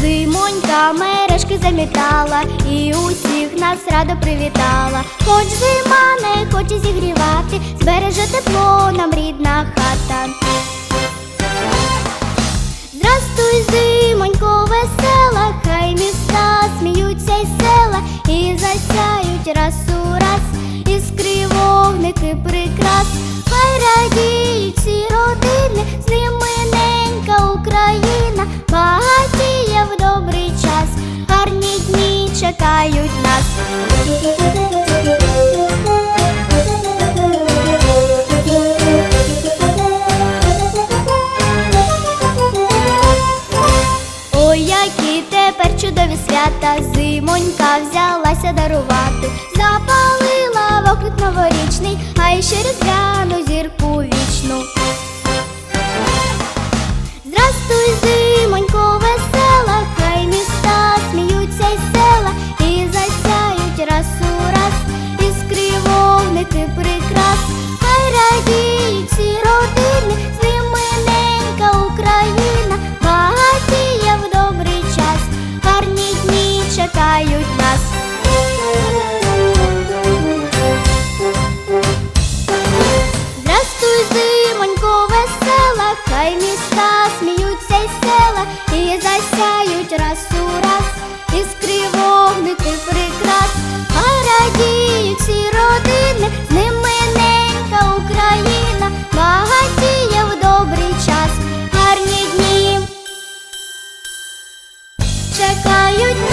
Зимонька мережки замітала і усіх нас радо привітала. Хоч зима не хоче зігрівати, збереже тепло Зимонько, весела, хай міста сміються й села, і засяють раз у раз, іскри вогники прикрас, хай всі родини, з ними ненька Україна, багатіє в добрий час, гарні дні чекають нас. Свята, зимонька взялася дарувати, хай міста сміються й села, і засяють раз у раз, іскри вогники прикрас, хай радіють всі родини, з ними ненька Україна, багатіє в добрий час, гарні дні. Чекають